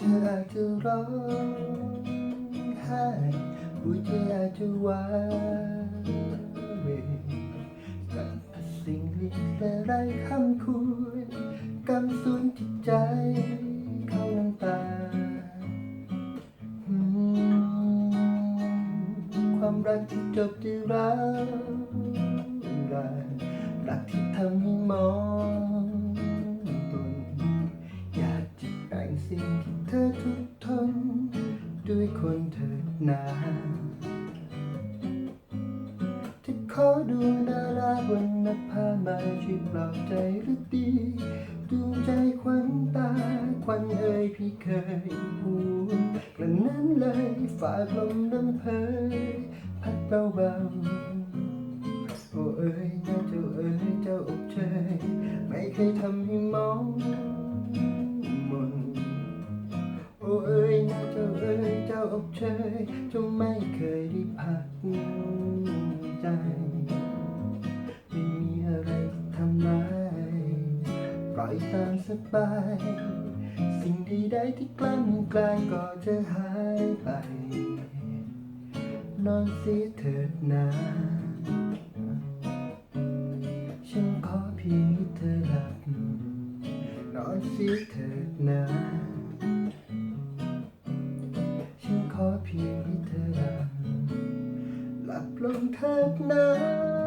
เธออาจจะร้องไห้หัวใจอาจจะว้าเหวกับสิ่งที่แต่ไรคำควรกำสุนจิตใจเข้าน้ำตา ความรักที่จบด้วยร้าวรานรักที่ทำให้มอง ธอทุกทน ด้วยคนเถิดนาจะขอดวงดาราบนนภามาช่วยปลอบใจหรือดีดวงใจควันตาควันเอ่ยพี่เคยพูดกระนั้นเลยฝากลมน้ำเพยพัดเบาๆโอ้เอ๋ยนะเจ้าเอ๋ยเจ้าอกเชยไม่เคยทำให้มอง อ๋ยเจ้าอกเชยจ้าไม่เคยได้พักใจ ไม่มีอะไรทำร้ายปล่อยตามสบาย สิ่งใดๆที่กล้ำกลายก็จะหายไป นอนเสียเถิดนาฉันขอเพียงเธอหลับนอนเสียเถิดนะ ลงเถิดนะ